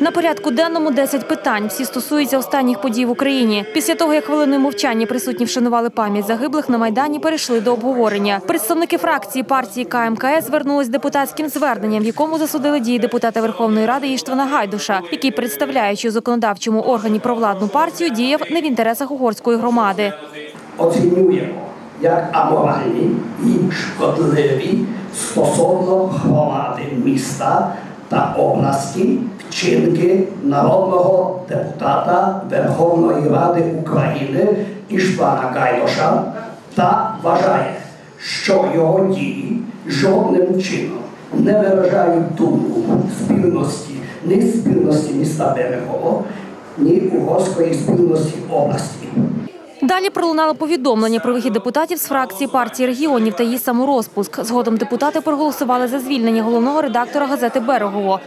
На порядку денному 10 питань. Всі стосуються останніх подій в Україні. Після того, як хвилиною мовчання присутні вшанували пам'ять загиблих на майдані, перейшли до обговорення. Представники фракції партії КМКС звернулись з депутатським зверненням, в якому засудили дії депутата Верховної Ради Іштвана Гайдуша, який, представляючи у законодавчому органі провладну партію, діяв не в інтересах угорської громади. оцінюємо як аморальні і шкодливі стосовно громади міста та області вчинки народного депутата Верховної Ради України Іштвана Гайдоша та вважає, що його дії жодним чином не виражають думку спільності, ні спільності міста Берегово, ні угорської спільності області. Далі пролунало повідомлення про вихід депутатів з фракції партії регіонів та її саморозпуск. Згодом депутати проголосували за звільнення головного редактора газети Берегово.